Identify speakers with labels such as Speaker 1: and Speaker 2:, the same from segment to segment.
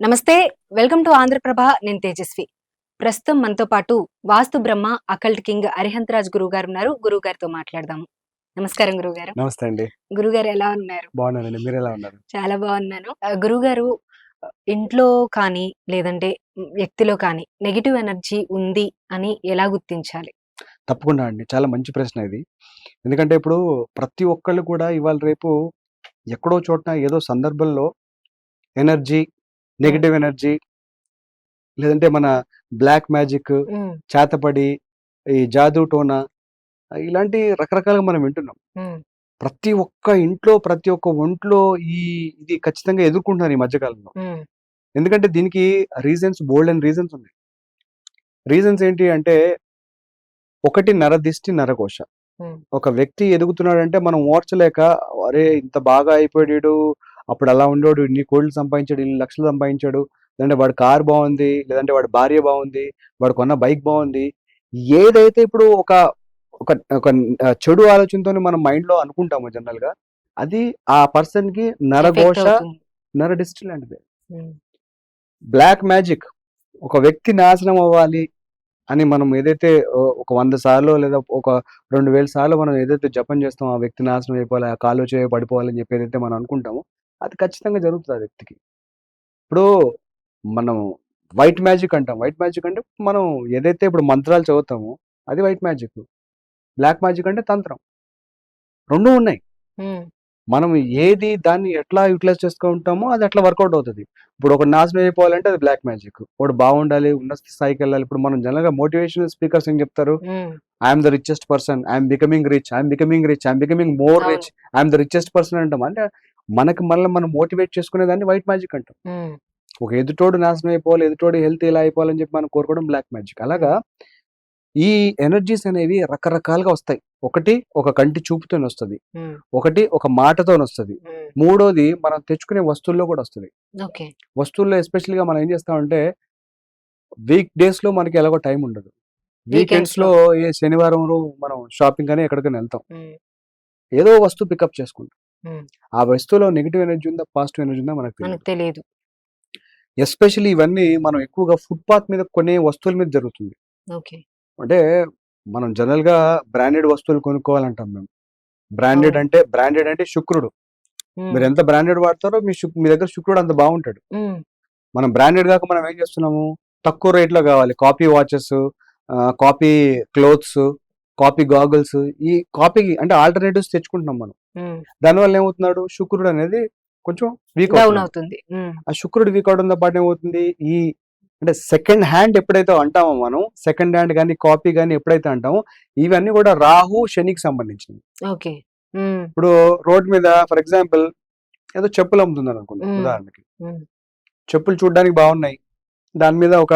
Speaker 1: నమస్తే welcome to Andhraprabha నేను తేజస్వి. ప్రస్తుతం మనతో పాటు వాస్తు బ్రహ్మ అకల్ట్ కింగ్ అరిహంతరాజ్ గురువు గారు ఉన్నారు. గురువు గారితో మాట్లాడదాము. నమస్కారం గురువు గారు
Speaker 2: నమస్తే అండి.
Speaker 1: గురువు గారు ఎలా ఉన్నారు?
Speaker 2: బాగున్నానండి. మీరు ఎలా ఉన్నారు?
Speaker 1: చాలా బాగున్నాను. గురువు గారు ఇంట్లో కానీ లేదంటే వ్యక్తిలో కానీ నెగిటివ్ ఎనర్జీ ఉంది అని ఎలా గుర్తించాలి?
Speaker 2: తప్పకుండా అండి. చాలా మంచి ప్రశ్న ఇది. ఎందుకంటే ఇప్పుడు ప్రతి ఒక్కళ్ళు కూడా ఇవాళ రేపు ఎక్కడో చోట ఏదో సందర్భంలో ఎనర్జీ నెగిటివ్ ఎనర్జీ లేదంటే మన బ్లాక్ మ్యాజిక్ చేతపడి ఈ జాదూ టోనా ఇలాంటి రకరకాలుగా మనం వింటున్నాం. ప్రతి ఒక్క ఇంట్లో ప్రతి ఒక్క ఒంట్లో ఈ ఇది ఖచ్చితంగా ఎదుర్కొంటున్నారు ఈ మధ్యకాలంలో. ఎందుకంటే దీనికి రీజన్స్ బోల్డ్ అండ్ రీజన్స్ ఉన్నాయి. రీజన్స్ ఏంటి అంటే ఒకటి నరదిష్టి నరకోశ. ఒక వ్యక్తి ఎదుగుతున్నాడంటే మనం ఓర్చలేక అరే ఇంత బాగా అయిపోయాడు అప్పుడు అలా ఉండేవాడు. ఇన్ని కోట్లు సంపాదించాడు ఇన్ని లక్షలు సంపాదించాడు. లేదంటే వాడి కార్ బాగుంది లేదంటే వాడి భార్య బాగుంది వాడు కొన్న బైక్ బాగుంది. ఏదైతే ఇప్పుడు ఒక ఒక ఒక చెడు ఆలోచనతో మనం మైండ్లో అనుకుంటామో జనరల్గా అది ఆ
Speaker 1: పర్సన్కి
Speaker 2: నరఘోష. నరడిస్టి లాంటిది.
Speaker 1: ఉమ్,
Speaker 2: బ్లాక్ మ్యాజిక్. ఒక వ్యక్తి నాశనం అవ్వాలి అని మనం ఏదైతే ఒక వంద సార్లు లేదా ఒక రెండు వేల సార్లు మనం ఏదైతే జపం చేస్తామో ఆ వ్యక్తి నాశనం అయిపోవాలి ఆ కాలు చేయ పడిపోవాలని చెప్పి ఏదైతే మనం అనుకుంటామో అది ఖచ్చితంగా జరుగుతుంది ఆ వ్యక్తికి. ఇప్పుడు మనం వైట్ మ్యాజిక్ అంటాం. వైట్ మ్యాజిక్ అంటే మనం ఏదైతే ఇప్పుడు మంత్రాలు చదువుతామో అది వైట్ మ్యాజిక్. బ్లాక్ మ్యాజిక్ అంటే తంత్రం. రెండు ఉన్నాయి. మనం ఏది దాన్ని ఎట్లా యూటిలైజ్ చేసుకుంటామో అది అట్లా వర్కౌట్ అవుతుంది. ఇప్పుడు ఒక నాశనం అయిపోవాలంటే అది బ్లాక్ మ్యాజిక్. ఒకటి బాగుండాలి ఉన్నత స్థాయికి వెళ్ళాలి. ఇప్పుడు మనం జనరల్గా మోటివేషనల్ స్పీకర్స్ ఏం చెప్తారు? I'm the richest person I'm becoming rich I'm becoming rich I'm becoming more. Rich I'm the richest person అంటాం. అంటే మనకి మళ్ళీ మనం మోటివేట్ చేసుకునే దాన్ని వైట్ మ్యాజిక్ అంటాం. ఒక ఎదుటోడు నాశనం అయిపోవాలి ఎదుటోడు హెల్త్ ఇలా అయిపోవాలని చెప్పి మనం కోరుకోవడం బ్లాక్ మ్యాజిక్. అలాగా ఈ ఎనర్జీస్ అనేవి రకరకాలుగా వస్తాయి. ఒకటి ఒక కంటి చూపుతో వస్తుంది. ఒకటి ఒక మాటతో వస్తుంది. మూడోది మనం తెచ్చుకునే వస్తువుల్లో కూడా వస్తుంది. వస్తువుల్లో ఎస్పెషల్గా మనం ఏం చేస్తామంటే వీక్ డేస్లో మనకి ఎలాగో టైం ఉండదు. వీకెండ్స్లో ఏ శనివారం మనం షాపింగ్ కానీ ఎక్కడికైనా వెళ్తాం. ఏదో వస్తువు పికప్ చేసుకుంటాం. ఆ వస్తువులో నెగిటివ్ ఎనర్జీ ఉందా? పాజిటివ్ ఎనర్జీ ఉందా? మనకు తెలియదు. ఎస్పెషల్లీ ఇవన్నీ మనం ఎక్కువగా ఫుట్పాత్ మీద కొనే వస్తువుల మీద జరుగుతుంది. అంటే మనం జనరల్గా బ్రాండెడ్ వస్తువులు కొనుక్కోవాలంటాం మేము. బ్రాండెడ్. అంటే బ్రాండెడ్ అంటే శుక్రుడు. మీరు ఎంత బ్రాండెడ్ వాడతారో మీ మీ దగ్గర శుక్రుడు అంత బాగుంటాడు. మనం బ్రాండెడ్ కాక మనం ఏం చేస్తున్నాము? తక్కువ రేట్లో కావాలి. Copy watches copy clothes copy goggles ఈ కాపీ అంటే ఆల్టర్నేటివ్స్ తెచ్చుకుంటున్నాం మనం. దానివల్ల ఏమవుతున్నాడు? శుక్రుడు అనేది కొంచెం వీక్
Speaker 1: అవుతుంది.
Speaker 2: ఆ శుక్రుడు వీక్ అవడంతో పాటు ఏమవుతుంది? ఈ అంటే సెకండ్ హ్యాండ్ ఎప్పుడైతే అంటామో మనం సెకండ్ హ్యాండ్ కానీ కాపీ కానీ ఎప్పుడైతే అంటామో ఇవన్నీ కూడా రాహు శనికి సంబంధించినవి.
Speaker 1: ఓకే.
Speaker 2: ఇప్పుడు రోడ్ మీద ఫర్ ఎగ్జాంపుల్ ఏదో చెప్పులు అమ్ముతున్నారు అనుకోండి. ఉదాహరణకి. చెప్పులు చూడడానికి బాగున్నాయి. దాని మీద ఒక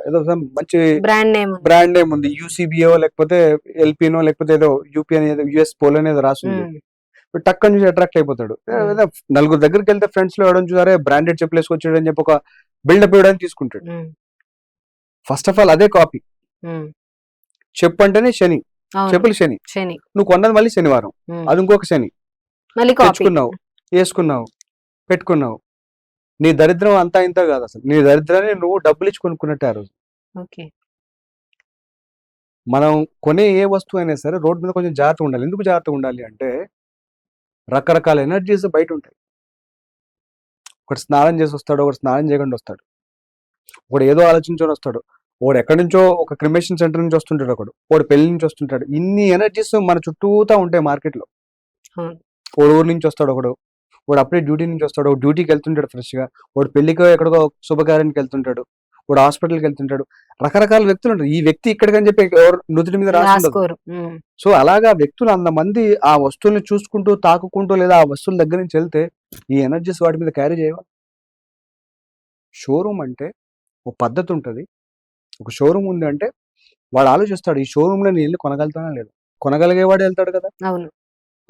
Speaker 2: ఏదో మంచి
Speaker 1: బ్రాండ్ నేమ్.
Speaker 2: బ్రాండ్ నేమ్ ఉంది. యూసీబీఓ లేకపోతే ఎల్పీనో లేకపోతే ఏదో యూపీ అనేది యుఎస్ పోల్ అనేది రాసి ఉంది.
Speaker 1: ఉమ్,
Speaker 2: ఇప్పుడు టక్కని చూసి అట్రాక్ట్ అయిపోతాడు. ఏ,
Speaker 1: మ్మ్.
Speaker 2: ఏదో నలుగురు దగ్గరికి వెళ్తే ఫ్రెండ్స్లో ఎవడం చూసారే? బ్రాండెడ్ చెప్పులు వేసుకొచ్చాడు అని చెప్పి ఒక బిల్డప్ ఇవ్వడానికి తీసుకుంటాడు. ఫస్ట్ ఆఫ్ ఆల్ అదే కాపీ
Speaker 1: ఉమ్,
Speaker 2: చెప్పు అంటేనే శని. చెప్పులు శని.
Speaker 1: శని.
Speaker 2: నువ్వు కొన్నది మళ్ళీ శనివారం. అది ఇంకొక శని. తెచ్చుకున్నావు వేసుకున్నావు పెట్టుకున్నావు. నీ దరిద్రం అంతా ఇంత కాదు అసలు. నీ దరిద్రాన్ని నువ్వు డబ్బులు ఇచ్చి కొనుక్కున్నట్టే ఆ రోజు.
Speaker 1: ఓకే.
Speaker 2: మనం కొనే ఏ వస్తువు అయినా సరే రోడ్డు మీద కొంచెం జాగ్రత్తగా ఉండాలి. ఎందుకు జాగ్రత్తగా ఉండాలి అంటే రకరకాల ఎనర్జీస్ బయట ఉంటాయి. ఒకటి స్నానం చేసి వస్తాడు ఒకటి స్నానం చేయకుండా వస్తాడు. ఒకడు ఏదో ఆలోచించుకొని వస్తాడు. ఒకడు ఎక్కడి నుంచో ఒక క్రిమేషన్ సెంటర్ నుంచి వస్తుంటాడు ఒకడు. ఒకడు పెళ్ళి నుంచి వస్తుంటాడు. ఇన్ని ఎనర్జీస్ మన చుట్టూతా ఉంటాయి మార్కెట్లో. ఒకడు ఊరు నుంచి వస్తాడు ఒకడు. వాడు అప్పుడే డ్యూటీ నుంచి వస్తాడు ఒక డ్యూటీకి వెళ్తుంటాడు ఫ్రెష్గా. వాడు పెళ్ళికో ఎక్కడికో శుభకార్యానికి వెళ్తుంటాడు వాడు హాస్పిటల్కి వెళ్తుంటాడు. రకరకాల వ్యక్తులు ఉంటారు. ఈ వ్యక్తి ఇక్కడికని చెప్పి ఎవరు నుదుటి మీద.
Speaker 1: రాసుకోరు.
Speaker 2: సో అలాగా వ్యక్తులు అంతమంది ఆ వస్తువుల్ని చూసుకుంటూ తాకుకుంటూ లేదా ఆ వస్తువుల దగ్గర నుంచి వెళ్తే ఈ ఎనర్జీస్ వాటి మీద క్యారీ చేయవా? షోరూమ్ అంటే ఒక పద్ధతి ఉంటుంది. ఒక షోరూమ్ ఉంది అంటే వాడు ఆలోచిస్తాడు ఈ షోరూమ్లో నేను వెళ్ళి కొనగలుగుతానా లేదు? కొనగలిగేవాడు వెళ్తాడు కదా.
Speaker 1: అవును.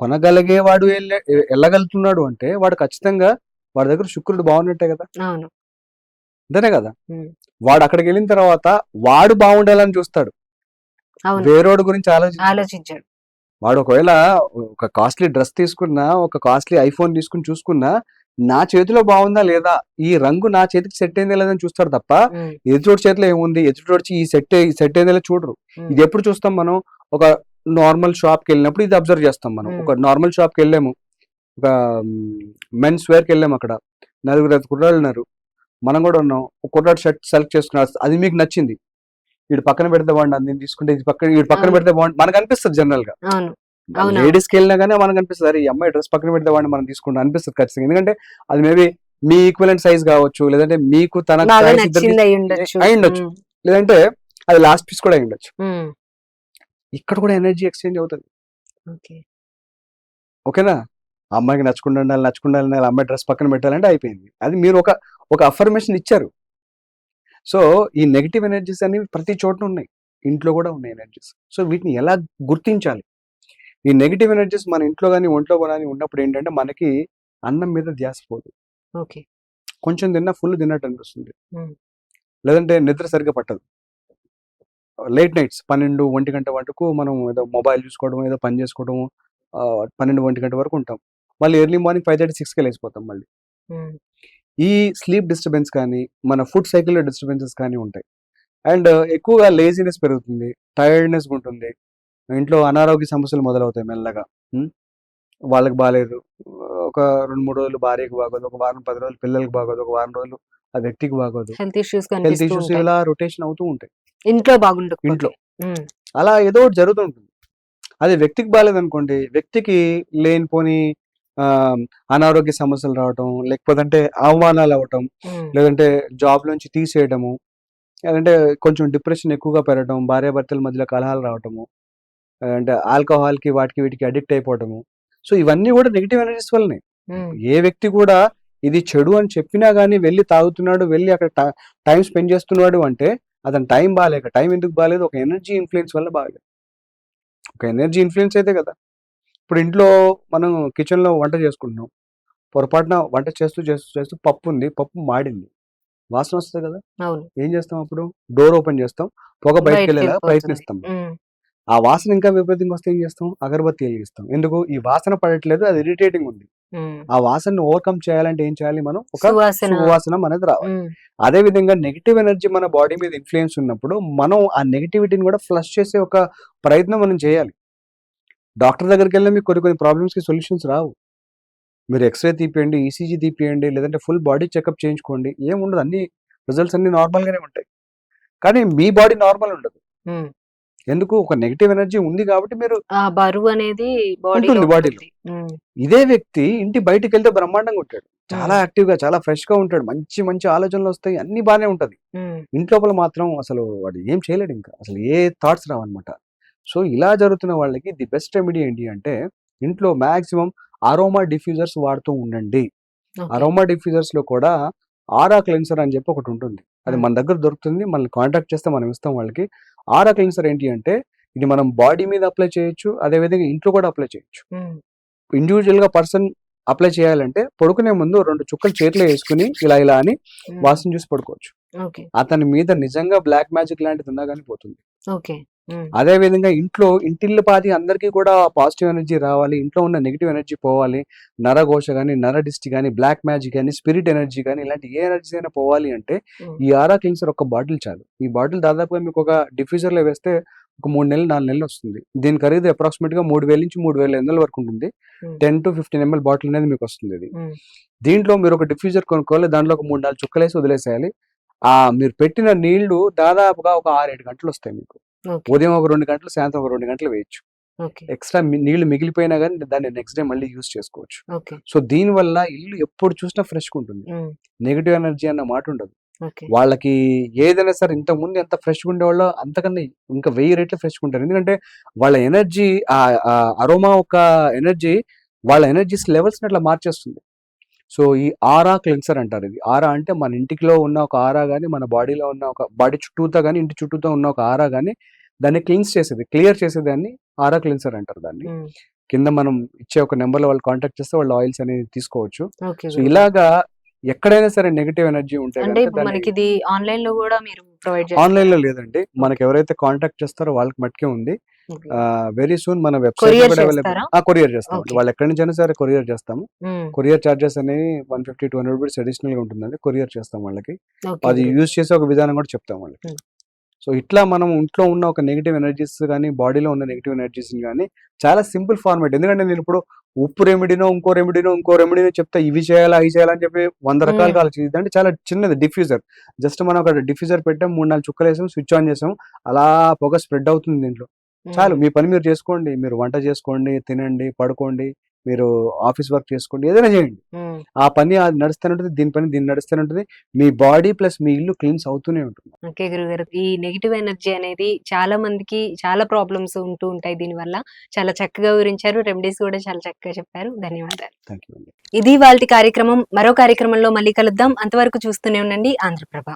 Speaker 2: కొనగలిగేవాడు వెళ్ళే వెళ్ళగలుగుతున్నాడు అంటే వాడు ఖచ్చితంగా వాడి దగ్గర శుక్రుడు బాగున్నట్టే కదా? అంతేనే కదా? వాడు అక్కడికి వెళ్ళిన తర్వాత వాడు బాగుండాలని చూస్తాడు. వేరేవాడు గురించి ఆలోచించాడు. వాడు ఒకవేళ ఒక కాస్ట్లీ డ్రెస్ తీసుకున్నా ఒక కాస్ట్లీ ఐఫోన్ తీసుకుని చూసుకున్నా నా చేతిలో బాగుందా లేదా? ఈ రంగు నా చేతికి సెట్ అయిందా లేదా అని చూస్తారు తప్ప ఎదుటోడి చేతిలో ఏముంది? ఎదుటోడిచి ఈ సెట్ సెట్ అయిందా లేదా చూడరు. ఇది ఎప్పుడు చూస్తాం మనం? ఒక నార్మల్ షాప్కి వెళ్ళినప్పుడు ఇది అబ్జర్వ్ చేస్తాం మనం.
Speaker 1: Hmm.
Speaker 2: ఒక నార్మల్ షాప్కి వెళ్ళాము. ఒక మెన్స్ వేర్కి వెళ్ళాము అక్కడ. నలుగురు ఐదు కుర్రాళ్ళు ఉన్నారు. మనం కూడా ఉన్నాం. ఒక కుర్రాడు షర్ట్ సెలెక్ట్ చేసుకున్నారు అది మీకు నచ్చింది. వీడు పక్కన పెడితే బాగుండు నేను తీసుకుంటే ఇది పక్కన వీడు పక్కన. పెడితే బాగుండు మనకు అనిపిస్తుంది జనరల్గా. లేడీస్కి వెళ్ళినా కానీ మనకు అనిపిస్తుంది. అరే ఈ అమ్మాయి డ్రెస్ పక్కన పెడితే వాడిని మనం తీసుకుంటాం. అనిపిస్తుంది ఖచ్చితంగా. ఎందుకంటే అది మేబీ మీ ఈక్వలెంట్ సైజ్ కావచ్చు. లేదంటే మీకు తన
Speaker 1: అయి ఉండొచ్చు.
Speaker 2: లేదంటే అది లాస్ట్ పీస్ కూడా అయి ఉండొచ్చు. ఇక్కడ కూడా ఎనర్జీ ఎక్స్చేంజ్ అవుతుంది.
Speaker 1: ఓకే.
Speaker 2: ఓకేనా? అమ్మాయికి నచ్చకుండా ఉండాలి నచ్చకుండా ఉండాలి అమ్మాయి డ్రెస్ పక్కన పెట్టాలంటే అయిపోయింది. అది మీరు ఒక ఒక అఫర్మేషన్ ఇచ్చారు. సో ఈ నెగిటివ్ ఎనర్జీస్ అనేవి ప్రతి చోట ఉన్నాయి. ఇంట్లో కూడా ఉన్నాయి ఎనర్జీస్ సో వీటిని ఎలా గుర్తించాలి? ఈ నెగిటివ్ ఎనర్జీస్ మన ఇంట్లో కానీ ఒంట్లో కానీ ఉన్నప్పుడు ఏంటంటే మనకి అన్నం మీద ధ్యాస పోదు.
Speaker 1: ఓకే.
Speaker 2: కొంచెం తిన్నా ఫుల్ తిన్నట్టు అనిపిస్తుంది. లేదంటే నిద్ర సరిగ్గా పట్టదు. లేట్ నైట్స్ పన్నెండు ఒంటి గంట వరకు మనం ఏదో మొబైల్ చూసుకోవడం ఏదో పని చేసుకోవడం పన్నెండు ఒంటి గంట వరకు ఉంటాం. మళ్ళీ ఎర్లీ మార్నింగ్ ఫైవ్ థర్టీ సిక్స్కి లేచిపోతాం మళ్ళీ. ఈ స్లీప్ డిస్టర్బెన్స్ కానీ మన ఫుడ్ సైకిల్లో డిస్టర్బెన్సెస్ కానీ ఉంటాయి. అండ్ ఎక్కువగా లేజినెస్ పెరుగుతుంది టైర్డ్నెస్ ఉంటుంది. ఇంట్లో అనారోగ్య సమస్యలు మొదలవుతాయి మెల్లగా? వాళ్ళకి బాగాలేదు ఒక రెండు మూడు రోజులు భార్యకి బాగోదు ఒక వారం పది రోజులు పిల్లలకి బాగోదు ఒక వారం రోజులు ఆ వ్యక్తికి బాగోదు.
Speaker 1: Health issues.
Speaker 2: ఇలా రొటేషన్ అవుతూ ఉంటాయి.
Speaker 1: ఇంట్లో బాగుండకపోతే.
Speaker 2: ఇంట్లో. అలా ఏదో ఒకటి జరుగుతూ ఉంటుంది అదే వ్యక్తికి బాగాలేదు అనుకోండి వ్యక్తికి లేనిపోని ఆ, అనారోగ్య సమస్యలు రావటం లేకపోతే అంటే అవమానాలు అవ్వటం లేదంటే జాబ్ నుంచి తీసేయడము లేదంటే కొంచెం డిప్రెషన్ ఎక్కువగా పెరగడం భార్యాభర్తల మధ్యలో కలహాలు రావటము అంటే ఆల్కహాల్కి వాటికి వీటికి అడిక్ట్ అయిపోవటము. సో ఇవన్నీ కూడా నెగిటివ్ ఎనర్జీస్ వల్లనే. ఏ వ్యక్తి కూడా ఇది చెడు అని చెప్పినా కానీ వెళ్ళి తాగుతున్నాడు వెళ్ళి అక్కడ టైం స్పెండ్ చేస్తున్నాడు అంటే అతని టైం బాగాలేక టైం ఎందుకు బాగాలేదు ఒక ఎనర్జీ ఇన్ఫ్లుయెన్స్ వల్ల బాగాలేదు ఒక ఎనర్జీ ఇన్ఫ్లుయెన్స్ అయితే కదా. ఇప్పుడు ఇంట్లో మనం కిచెన్లో వంట చేసుకుంటున్నాం. పొరపాటున వంట చేస్తూ చేస్తూ చేస్తూ పప్పు ఉంది పప్పు మాడింది. వాసన వస్తుంది కదా. ఏం చేస్తాం అప్పుడు? డోర్ ఓపెన్ చేస్తాం. పొగ బయటకు వెళ్ళేలా. ప్రయత్నిస్తాం ఆ వాసన ఇంకా విపరీతంగా వస్తే ఏం చేస్తాం? అగరబత్తి వెలిగిస్తాం. ఎందుకు? ఈ వాసన పడట్లేదు అది ఇరిటేటింగ్ ఉంది. ఆ వాసనను ఓవర్కమ్ చేయాలంటే ఏం చేయాలి మనం? ఒక
Speaker 1: సువాసన.
Speaker 2: అనేది రావాలి. అదే విధంగా నెగిటివ్ ఎనర్జీ మన బాడీ మీద ఇన్ఫ్లుయెన్స్ ఉన్నప్పుడు మనం ఆ నెగిటివిటీని కూడా ఫ్లష్ చేసే ఒక ప్రయత్నం మనం చేయాలి. డాక్టర్ దగ్గరికి వెళ్ళినా మీకు కొన్ని కొన్ని problems కి సొల్యూషన్స్ రావు. మీరు ఎక్స్రే తీపియండి ఈసీజీ తీపియండి లేదంటే ఫుల్ బాడీ చెకప్ చేయించుకోండి ఏం ఉండదు అన్ని రిజల్ట్స్ అన్ని normal గానే ఉంటాయి. కానీ మీ బాడీ నార్మల్ ఉండదు. ఎందుకు? ఒక నెగిటివ్ ఎనర్జీ ఉంది కాబట్టి మీరు
Speaker 1: ఆ బరువు అనేది
Speaker 2: ఉంటుంది బాడీలో. ఇదే వ్యక్తి ఇంటి బయటికి వెళ్తే బ్రహ్మాండంగా ఉంటాడు. చాలా యాక్టివ్గా చాలా ఫ్రెష్గా ఉంటాడు. మంచి మంచి ఆలోచనలు వస్తాయి. అన్ని బాగానే ఉంటది. ఇంట్లోపల మాత్రం అసలు వాడు ఏం చేయలేడు ఇంకా. అసలు ఏ థాట్స్ రావన్నమాట. సో ఇలా జరుగుతున్న వాళ్ళకి ది బెస్ట్ రెమెడీ ఏంటి అంటే ఇంట్లో మాక్సిమం అరోమా డిఫ్యూజర్స్ వాడుతూ ఉండండి. అరోమా డిఫ్యూజర్స్లో కూడా ఆరా క్లెన్సర్ అని చెప్పి ఒకటి ఉంటుంది. అది. మన దగ్గర దొరుకుతుంది. మనం కాంటాక్ట్ చేస్తే మనం ఇస్తాం వాళ్ళకి. ఆరా క్లెన్సర్ ఏంటి అంటే ఇది మనం బాడీ మీద అప్లై చేయొచ్చు అదే విధంగా ఇంట్లో కూడా అప్లై చేయొచ్చు. ఇండివిజువల్గా పర్సన్ అప్లై చేయాలంటే పడుకునే ముందు రెండు చుక్కలు చేతిలో వేసుకుని ఇలా ఇలా అని వాసన చూసి పడుకోవచ్చు. అతని మీద నిజంగా బ్లాక్ మ్యాజిక్ లాంటిది ఉన్నా కానీ పోతుంది.
Speaker 1: ఓకే.
Speaker 2: అదే విధంగా ఇంట్లో ఇంటిల్లి పాతి అందరికీ కూడా పాజిటివ్ ఎనర్జీ రావాలి ఇంట్లో ఉన్న నెగిటివ్ ఎనర్జీ పోవాలి నరఘోష కానీ నర డిస్టి కానీ బ్లాక్ మ్యాజిక్ కానీ స్పిరిట్ ఎనర్జీ కానీ ఇలాంటి ఏ ఎనర్జీ అయినా పోవాలి అంటే ఈ ఆరా క్లిన్సర్ ఒక బాటిల్ చాలు. ఈ బాటిల్ దాదాపుగా మీకు ఒక diffuser లో వేస్తే ఒక మూడు నెలలు నాలుగు నెలలు వస్తుంది. దీని ఖరీదు అప్రాక్సిమేట్గా మూడు వేల నుంచి మూడు వేల ఎనిమిది వరకు ఉంటుంది. Ten to fifteen ML bottle అనేది మీకు వస్తుంది ఇది. దీంట్లో మీరు ఒక డిఫ్యూజర్ కొనుక్కోవాలి దాంట్లో ఒక మూడు నాలుగు చుక్కలేసి వదిలేసేయాలి. ఆ మీరు పెట్టిన నీళ్ళు దాదాపుగా ఒక ఆరు ఏడు గంటలు వస్తాయి మీకు. ఉదయం ఒక రెండు గంటలు సాయంత్రం ఒక రెండు గంటలు వేయచ్చు. ఎక్స్ట్రా నీళ్ళు మిగిలిపోయినా కానీ దాన్ని నెక్స్ట్ డే మళ్ళీ యూస్ చేసుకోవచ్చు. సో దీని వల్ల ఇల్లు ఎప్పుడు చూసినా ఫ్రెష్గా ఉంటుంది. నెగిటివ్ ఎనర్జీ అన్న మాట ఉండదు. వాళ్ళకి ఏదైనా సరే ఇంత ముందు ఎంత ఫ్రెష్గా ఉండేవాళ్ళో అంతకన్నా ఇంకా వెయ్యి రెట్లు ఫ్రెష్గా ఉంటారు. ఎందుకంటే వాళ్ళ ఎనర్జీ ఆ అరోమా ఒక ఎనర్జీ వాళ్ళ ఎనర్జీస్ లెవెల్స్ అట్లా మార్చేస్తుంది. సో ఈ ఆరా క్లెన్సర్ అంటారు ఇది. ఆరా అంటే మన ఇంటిలో ఉన్న ఒక ఆరా కానీ మన బాడీలో ఉన్న ఒక బాడీ చుట్టూతో కానీ ఇంటి చుట్టూతో ఉన్న ఒక ఆరా కానీ దాన్ని క్లీన్స్ చేసేది క్లియర్ చేసేదాన్ని ఆరా క్లెన్సర్ అంటారు దాన్ని. కింద మనం ఇచ్చే ఒక నెంబర్లో వాళ్ళు కాంటాక్ట్ చేస్తే వాళ్ళు ఆయిల్స్ అనేది తీసుకోవచ్చు. సో ఇలాగా ఎక్కడైనా సరే నెగిటివ్ ఎనర్జీ ఉంటే
Speaker 1: అంటే
Speaker 2: గనుక
Speaker 1: ఇప్పుడు
Speaker 2: దాన్ని-
Speaker 1: మనకి ఇది ఆన్లైన్లో కూడా మీరు ప్రొవైడ్
Speaker 2: ఆన్లైన్లో లేదండి. మనకి ఎవరైతే కాంటాక్ట్ చేస్తారో వాళ్ళకి మట్టుకే ఉంది. వెరీ సూన్ మన వెబ్సైట్ కొరియర్ చేస్తాం. వాళ్ళు ఎక్కడి నుంచి అయినా సరే కొరియర్ చేస్తాము. కొరియర్ చార్జెస్ అనేవి one fifty two hundred rupees అడిషనల్గా ఉంటుందండి. కొరియర్ చేస్తాం వాళ్ళకి. అది యూజ్ చేసే ఒక విధానం కూడా చెప్తాం వాళ్ళకి. సో ఇట్లా మనం ఇంట్లో ఉన్న ఒక నెగిటివ్ ఎనర్జీస్ కానీ బాడీలో ఉన్న నెగిటివ్ ఎనర్జీస్ కానీ చాలా సింపుల్ ఫార్మేట్ ఎందుకంటే నేను ఇప్పుడు ఉప్పు రెమెడీనో ఇంకో రెమెడీనో ఇంకో రెమెడీనో చెప్తే ఇవి చేయాలా ఇవి చేయాలని చెప్పి వంద రకాలుగా
Speaker 1: Hmm.
Speaker 2: ఆలోచించి అంటే చాలా చిన్నది డిఫ్యూజర్. జస్ట్ మనం అక్కడ డిఫ్యూజర్ పెట్టాం మూడు నాలుగు చుక్కలు వేసాం స్విచ్ ఆన్ చేసాం అలా పొగ స్ప్రెడ్ అవుతుంది దీంట్లో. చాలు మీ పని మీరు చేసుకోండి మీరు వంట చేసుకోండి తినండి పడుకోండి మీరు ఆఫీస్ వర్క్ చేసుకోండి ఏదైనా చేయండి. ఆ పని అది నడుస్తూనే ఉంటుంది దీని పని దీన్ని నడుస్తూనే ఉంటుంది. మీ బాడీ ప్లస్ మీ ఇల్లు క్లీన్స్ అవుతూనే ఉంటుంది.
Speaker 1: ఓకే గురుగారు. ఈ నెగిటివ్ ఎనర్జీ అనేది చాలా మందికి చాలా ప్రాబ్లమ్స్ ఉంటూ ఉంటాయి దీని వల్ల. చాలా చక్కగా వివరించారు. రెమెడీస్ కూడా చాలా చక్కగా చెప్పారు. ధన్యవాదాలు. ఇది వాళ్ళ కార్యక్రమం. మరో కార్యక్రమంలో మళ్ళీ కలుద్దాం. అంతవరకు చూస్తూనే ఉండండి. ఆంధ్రప్రభ.